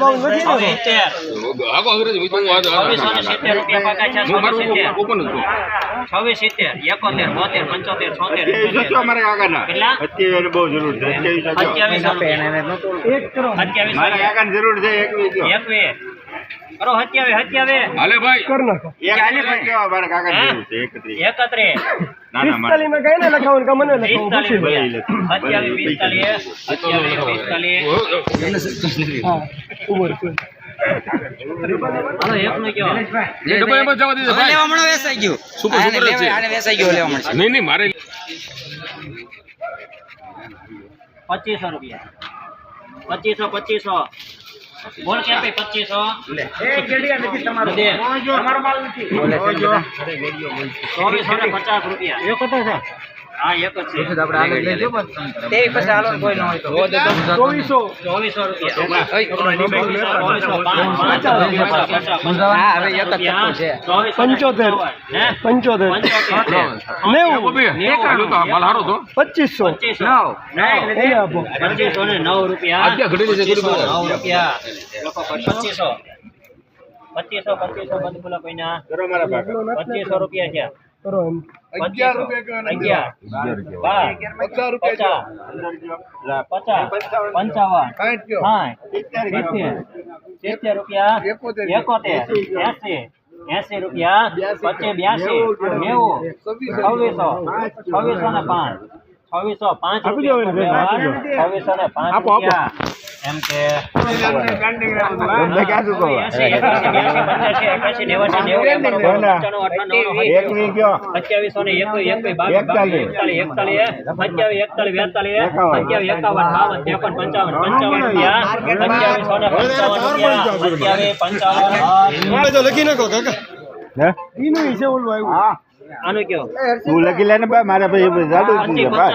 નથી છવ્વીસો સિત્તેર. એકોતેર બોતેર પંચોતેર છોતેર બહુ જરૂર છે. અત્યાવીસો જરૂર છે એકવીસ. કરો હાલે ભાઈ. કર નાખો. એકત્રીસ. પિસ્તાલીસમાં કઈ ને લખાવું કે મને લખાવું? પિસ્તાલીસ રૂપિયા. પચીસો પિસ્તાલીસ ઉભર છે હાલો એકનું કયો એ ગેડિયા નથી તમારો. ભાઈ સુપર આને સુપર જ. છે અરે ગેડિયો બોલ ગયો લેવા મળશે નહીં નહીં મારે પચીસો રૂપિયા. એ પચીસો બોલ હા એક જ છે તેવી પછી હાલો કોઈ ન હોય તો ચોવીસો ચોવીસો રૂપિયા હા, હવે એક જ છે. પંચોતેર. પંચોતેર નેવું પચીસો પચીસો ને નવ રૂપિયા નવ રૂપિયા પચીસો પચીસો પચીસો બધું મારા કાકા પચીસો રૂપિયા છે કરો એમ. અગિયાર બાર. પચાસ પચાસ. પંચાવન. સિત્તેર સિત્તેર. રૂપિયા. એકોતેર. એસી એસી. રૂપિયા. પચીસ બ્યાસી. નેવું છવ્વીસો. છવ્વીસો. ને પાંચ. છવ્વીસો પાંચ. છવ્વીસો ને પાંચ. રૂપિયા. એમ કે લખી નાખો કાકા. હે? ઈનું ઓલું આવ્યું. હા. આનું કયો તું લખી લે ને બા મારે પછી જાડું છે પચીસો.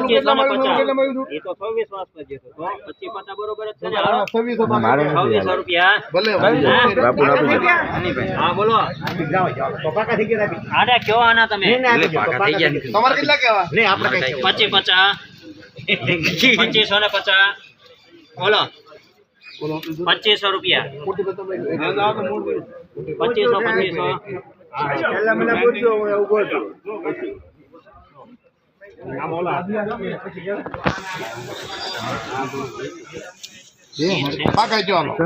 ને એ તો છવ્વીસ વર્ષ પછી હતો તો પચીસ પચાસ બરોબર જ છે ને હાલો. મારે નથી છવ્વીસો હાલે. રૂપિયા. બાપુ આપી. હા બોલો. આને કયો આના તમે? પચીસ પચાસ કેવા ને પચાસ બોલો. પચીસો રૂપિયા. પચીસો પચીસો. પહેલા મને પૂછજો હું ઊભો છું.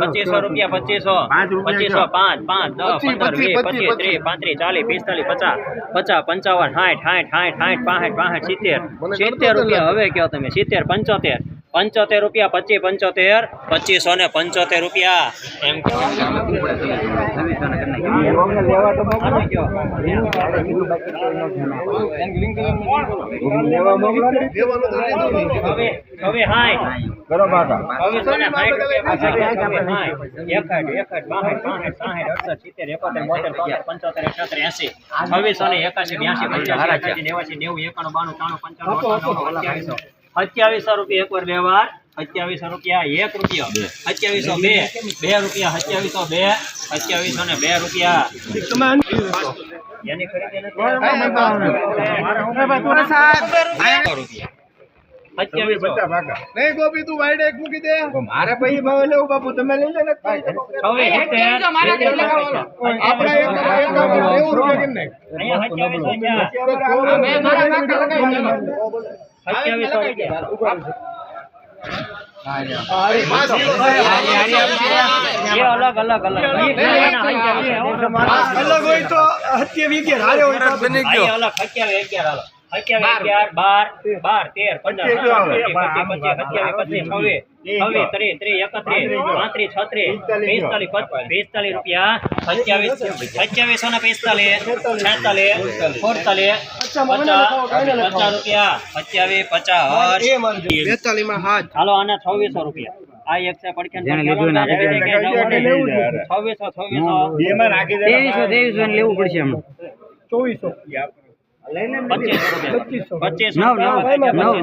પચીસો રૂપિયા પચીસો. પાંચ પચીસો પાંચ પાંચ દસ પંદર વીસ પચીસ ત્રીસ પાંત્રીસ ચાલીસ પિસ્તાલીસ પચાસ પચાસ પંચાવન સાઠ સાઠ સાઠ સાઠ પાસઠ પાસઠ સિત્તેર. સિત્તેર રૂપિયા હવે કયો તમે સિત્તેર પંચોતેર. પંચોતેર રૂપિયા પચીસ પંચોતેર. પચીસો ને પંચોતેર રૂપિયા. એમ. હવે હાય. એસી. છવ્વીસો ને એકાસી બ્યાસી પંચ્યાસી નેવાસી નેવું એકાણું બાણું ત્રાણું પંચાણું સત્યાવીસો રૂપિયા એકવાર વ્યવહાર સત્યાવીસો રૂપિયા એક રૂપિયો. સત્યાવીસો બે. બે રૂપિયા સત્યાવીસો બે. સત્યાવીસો ને બે રૂપિયા. એની મારે પછી ભાવે લેવું બાપુ તમે લઈ લે ને. અલગ અલગ અલગ અલગ હોય તો હત્યા વિગે હારે હોય તો અહીં અલગ અગિયાર અગિયાર બાર બાર તેર પંદર પચીસ, પચીસ, પચીસ, સત્યાવીસ પચીસ છવ્વીસ છવ્વીસ ત્રીસ ત્રીસ એકત્રીસ પાંત્રીસ છત્રીસ પિસ્તાલીસ પચ- પિસ્તાલીસ રૂપિયા સત્યાવીસ સત્યાવીસો ને પિસ્તાલીસ છેતાલીસ. સુડતાલીસ પચાસ પચાસ રૂપિયા સત્યાવીસ પચાસ. હાલો આના છવ્વીસો રૂપિયા. આ એક છે પડખ્યાન છવ્વીસો છવ્વીસો. ત્રેવીસો ત્રેવીસો લેવું પડશે ચોવીસો. પચીસો રૂપિયા પચીસો નવ, નવ,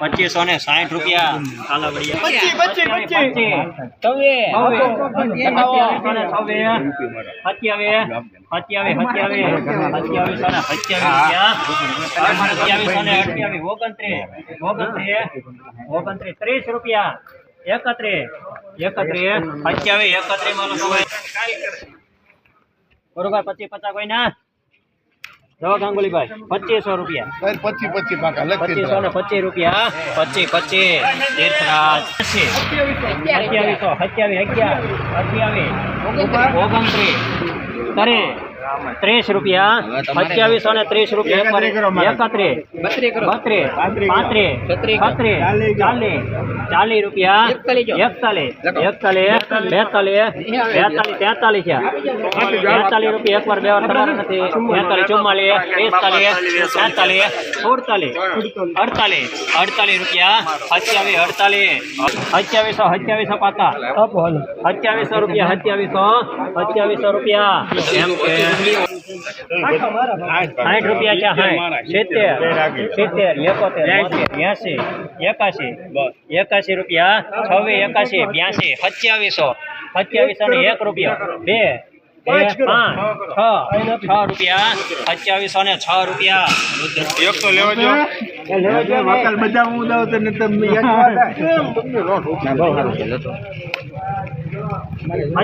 પચીસો ને સાઠ. રૂપિયા હવે સાઠ પચીસો પચી ત્રીસ રૂપિયા. એકત્રીસ. એકત્રીસ. સત્યાવીસ એકત્રીસમાં લોકો બરોબર પચીસ પચાસ કોઈ ના? જો ગાંગુલીભાઈ પચીસો રૂપિયા. પચી પચી પાકા પચીસો ને પચીસ રૂપિયા. પચીસ પચીસ. તીર્થરાજ. સત્યાવીસો સત્યાવીસ અગિયાર અઠ્યાવીસ. ઓગણત્રીસ. ત્રીસ ત્રીસ રૂપિયા. સત્યાવીસો ને ત્રીસ રૂપિયા એકત્રીસ બત્રીસ પાંત્રીસ છત્રીસ ચાલીસ ચાલીસ. રૂપિયા. એકતાલીસ એકતાલીસ. બેતાલીસ. બેતાલીસ. તેતાલીસ છે. બેતાલીસ રૂપિયા. એકવાર બે વાર નથી. બેતાલીસ ચુમ્માલીસ પિસ્તાલીસ તેતાલીસ સુડતાલીસ. અડતાલીસ. અડતાલીસ રૂપિયા. સત્યાવીસ અડતાલીસ. સત્યાવીસો સત્યાવીસો પાતા સત્યાવીસો રૂપિયા સત્યાવીસો સત્યાવીસો રૂપિયા. એમ કે સાઠ રૂપિયા છે સાઠ સિત્તેર. સિત્તેર. એકોતેર એસી એકાશી. એકાશી રૂપિયા છવ્વીસ એકાશી બ્યાસી સત્યાવીસો. સત્યાવીસો ને એક રૂપિયા. બે બે પાંચ છ છ રૂપિયા સત્યાવીસો ને છ રૂપિયા. એક તો લેવા જો વકલ બધા હું દઉં તો ને તમે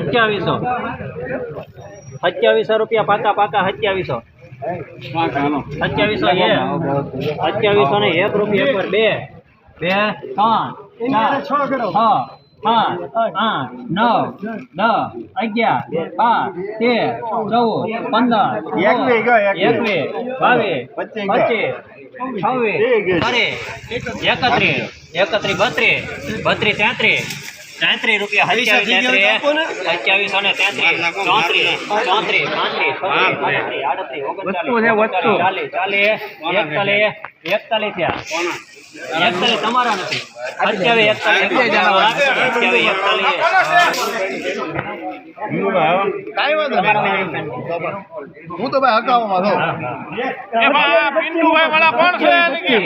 સત્યાવીસો. સત્યાવીસો રૂપિયા પાકા પાકા સત્યાવીસો સત્યાવીસો એ સત્યાવીસો ને એક રૂપિયા પર બે. બે ત્રણ ચાર છ પાંચ આઠ નવ દસ અગિયાર બાર તેર ચૌદ પંદર એકવીસ બાવીસ પચીસ છવ્વીસ ત્રીસ એકત્રીસ એકત્રીસ બત્રીસ બત્રીસ તેત્રીસ તેત્રીસ રૂપિયા સત્યાવીસો ને તેત્રીસ ચોત્રીસ ચોત્રીસ પાંત્રીસ પાંત્રીસ આડત્રીસ ઓગણચાલીસ ચાલીસ ચાલીસ એકતાલીસ એકતાલીસ થયા. એકતાલીસ તમારા નથી. અઠ્યાવીસ એકતાલીસ સત્યાવીસ એકતાલીસ. હું તો ભાઈ હકાવામાં છું. પિન્ટુભાઈ વાળા કોણ છે? એની કે?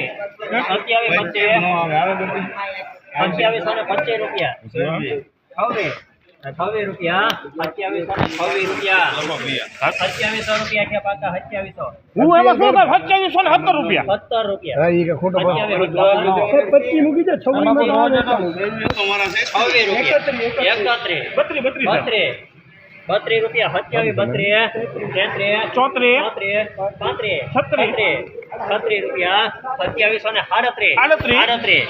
સત્યાવીસ સત્યાવીસો ને પચીસ રૂપિયા. છવ્વીસ. છવ્વીસ રૂપિયા. સત્યાવીસો ને છવ્વીસ રૂપિયા. સત્યાવીસો રૂપિયા છે પાકા સત્યાવીસો હું એમાં શું કરું? સત્યાવીસો ને સત્તર રૂપિયા. સત્તર રૂપિયા. ખોટો મૂકી દે છવ્વીસ છવ્વીસ રૂપિયા. એકત્રીસ. બત્રીસ બત્રીસ. બત્રીસ. બત્રીસ રૂપિયા સત્યાવીસ બત્રીસ. તેત્રીસ ચોત્રીસ. પાંત્રીસ છત્રીસ. છત્રીસ રૂપિયા સત્યાવીસો ને સાડત્રીસ આડત્રીસ. આડત્રીસ.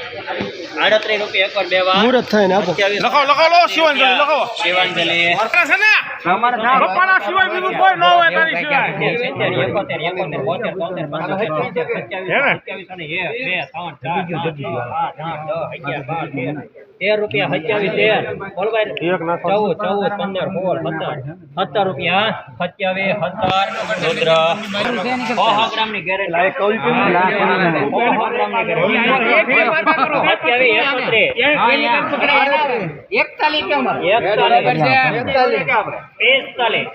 આડત્રીસ રૂપિયા એકવાર બે વાર. મુહૂર્ત થાય ને સત્યાવીસ. લખો લખાવો લો શિવાંજલિ લખાવો. શિવાંજલિ છે ને? પપ્પાના સિવાય બીજું કોઈ ન હોય તારી સિવાય એકોતેર, એકોતેર, બોતેર, તોતેર, પંચોતેર, સત્યાવીસ, સત્યાવીસો ને? બે, ત્રણ, ચાર, પાંચ, છ, સાત, આઠ, દસ, અગિયાર, બાર, તેર. તેર રૂપિયા સત્યાવીસ તેર. બોલભાઈ ચૌદ ચૌદ પંદર સોળ સત્તર. સત્તર રૂપિયા સત્યાવીસ સત્તર રુદ્ર. સો ગ્રામની ગેરેન્ટી સો ગ્રામની ગેરેન્ટી સત્યાવીસ એકત્રીસ એકતાલીસ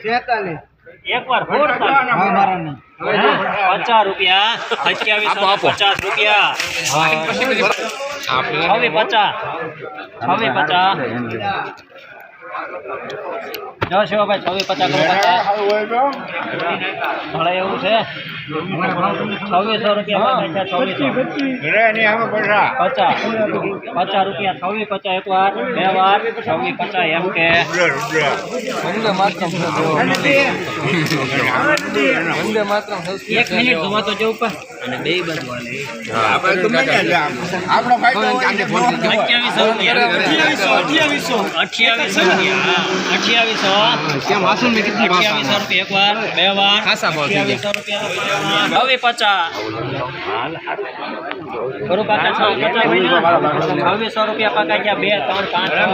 પિસ્તાલીસ એકવાર ફોડતાલીસ પચાસ રૂપિયા સત્યાવીસો ને પચાસ રૂપિયા. છવ્વીસ પચાસ. છવી પચાસ. જો શિવાભાઈ છવ્વીસ પચાસ કરો ભલે એવું છે. છવ્વીસો રૂપિયા. પચાસ પચાસ. રૂપિયા છવ્વીસ પચાસ એક વાર બે વાર છવ્વીસ પચાસ એમ કે. એક મિનિટ જોવા તો જવું પણ અને બે બાજુ વાલે આપણે ગમે ત્યાં આપણો ફાયદો હોય ને અઠ્યાવીસો અઠ્યાવીસો અઠ્યાવીસો અઠ્યાવીસો રૂપિયા એક વાર બે વાર હવે ખરું કાકા છો પચાસ મહિના હવે સો રૂપિયા પાકા ગયા બે ત્રણ પાંચ છ, આઠ,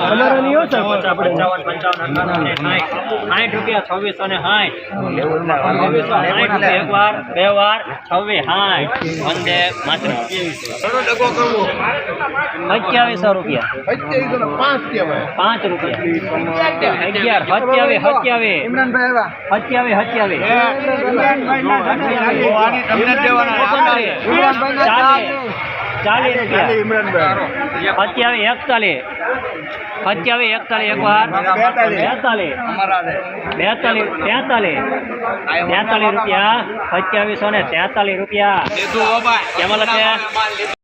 અમારા નહીં રૂપિયા છવ્વીસો ને સાઠ છવ્વીસો સાઠ રૂપિયા એક વાર બે વાર છવ્વીસ સાઠ વંદે માત્ર રૂપિયા પાંચ રૂપિયા અગિયાર સત્યાવીસ સત્યાવીસ સત્યાવીસ સત્યાવીસ ચાલીસ ચાલીસ રૂપિયા. એકતાલીસ. સત્યાવીસ એકતાલીસ એક વાર બેતાલીસ. બેતાલીસ તેતાલીસ તેતાલીસ રૂપિયા. સત્યાવીસો ને તેતાલીસ રૂપિયા. કેમાં લખે